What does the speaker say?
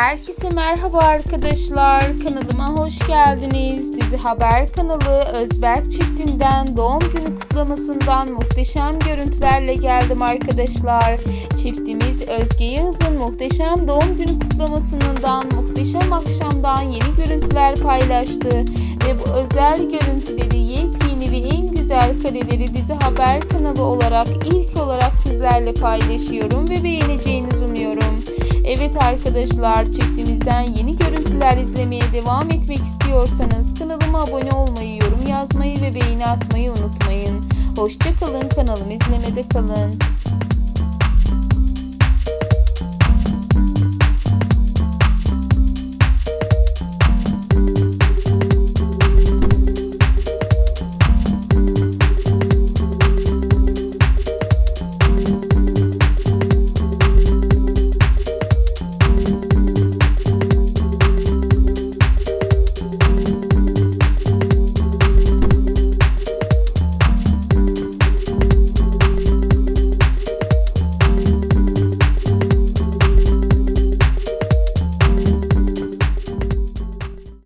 Herkese merhaba arkadaşlar. Kanalıma hoş geldiniz. Dizi Haber kanalı Özberk çiftinden doğum günü kutlamasından muhteşem görüntülerle geldim arkadaşlar. Çiftimiz Özge Yağız'ın muhteşem doğum günü kutlamasından muhteşem akşamdan yeni görüntüler paylaştı. Ve bu özel görüntüleri yepyeni ve en güzel kareleri Dizi Haber kanalı olarak ilk olarak sizlerle paylaşıyorum ve beğeneceğinizi umuyorum. Evet arkadaşlar çiftimizden yeni görüntüler izlemeye devam etmek istiyorsanız kanalıma abone olmayı, yorum yazmayı ve beğeni atmayı unutmayın. Hoşçakalın kanalımı izlemede kalın.